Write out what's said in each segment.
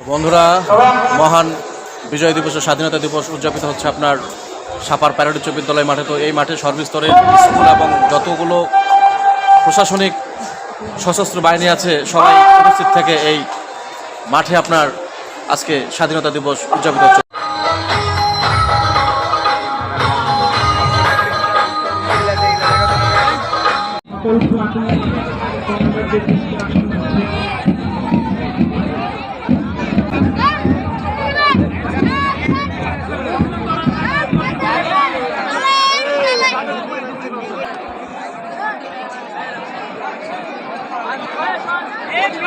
বন্ধুরা, মহান বিজয় দিবস ও স্বাধীনতা দিবস উদযাপিত হচ্ছে আপনার সাপার প্যারেড উচ্চ বিদ্যালয় মাঠে। তো এই মাঠে সর্বস্তরের স্কুল এবং যতগুলো প্রশাসনিক সশস্ত্র বাহিনী আছে, সবাই উপস্থিত থেকে এই মাঠে আপনার আজকে স্বাধীনতা দিবস উদযাপিত হচ্ছে।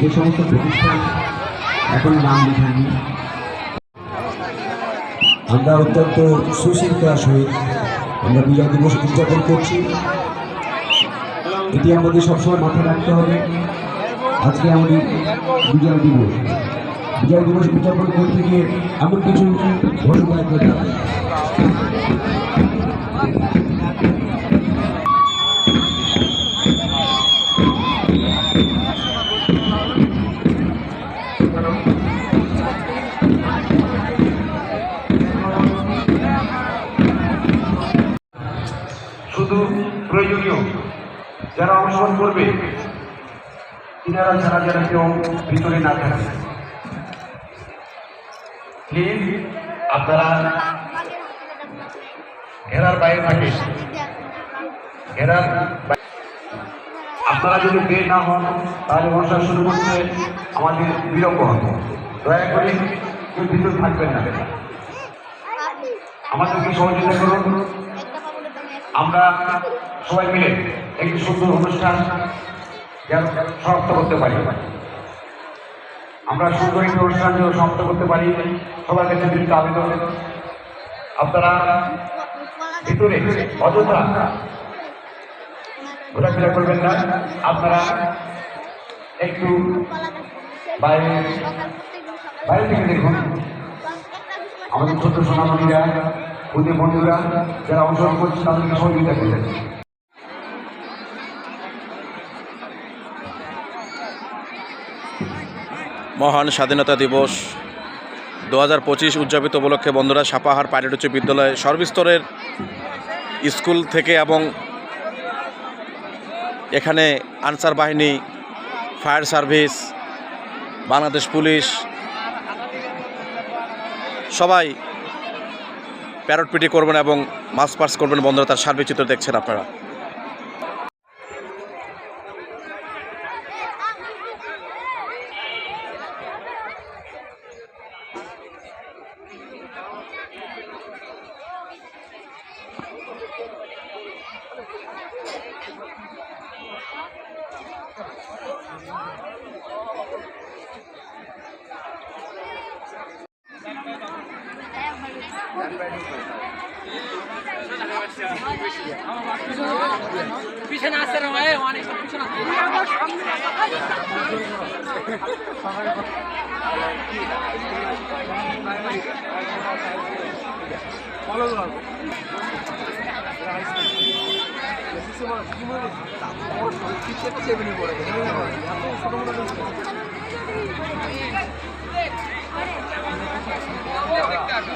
যে সমস্ত প্রতিষ্ঠান এখন নাম লেখানি আমরা অত্যন্ত সুশৃঙ্খলার সহিত আমরা বিজয় দিবস উদযাপন করছি। এটি আমাদের সবসময় মাথায় রাখতে হবে। আজকে আমাদের বিজয় দিবস। বিজয় দিবস উদযাপন করতে গিয়ে এমন কিছু ঘটে শুধু প্রয়োজনীয় যারা অংশগ্রহণ করবে, তিনারা ছাড়া যেন কেউ ভিতরে না থাকে। আপনারা ঘেরার বাইরে থাকে ঘেরার আপনারা যদি বের না হন, তাহলে অনুষ্ঠান শুরু করতে আমাদের বিলম্ব হবে। দয়া করে কেউ ভিতরে থাকবেন না। আমাদেরকে সহযোগিতা করুন। আমরা সবাই মিলে একটি সুন্দর অনুষ্ঠান যেন সমাপ্ত করতে পারি। আমরা সুন্দর একটি অনুষ্ঠান যেন সমাপ্ত করতে পারি। সবার কাছে বিনীত আবেদন। আপনারা ভিতরে অযথা ঘোরাফেরা করবেন না। আপনারা একটু বাইরে বাইরে থেকে দেখুন। আমাদের ছোট সোনামণিরা বুদ্ধি বন্ধুরা, যারা অংশগ্রহণ করছে, তাদেরকে সহযোগিতা করবেন। মহান স্বাধীনতা দিবস দু হাজার পঁচিশ উদযাপিত উপলক্ষে বন্ধুরা সাপাহার প্যারেড উচ্চ বিদ্যালয়ে সর্বস্তরের স্কুল থেকে এবং এখানে আনসার বাহিনী, ফায়ার সার্ভিস, বাংলাদেশ পুলিশ, সবাই প্যারট পিটি করবেন এবং মাস পাস করবেন। বন্ধুরা, তার সার্বিক চিত্র দেখছেন আপনারা। পিছনে আসছে রে ভাই অনেক পিছনে আসছে।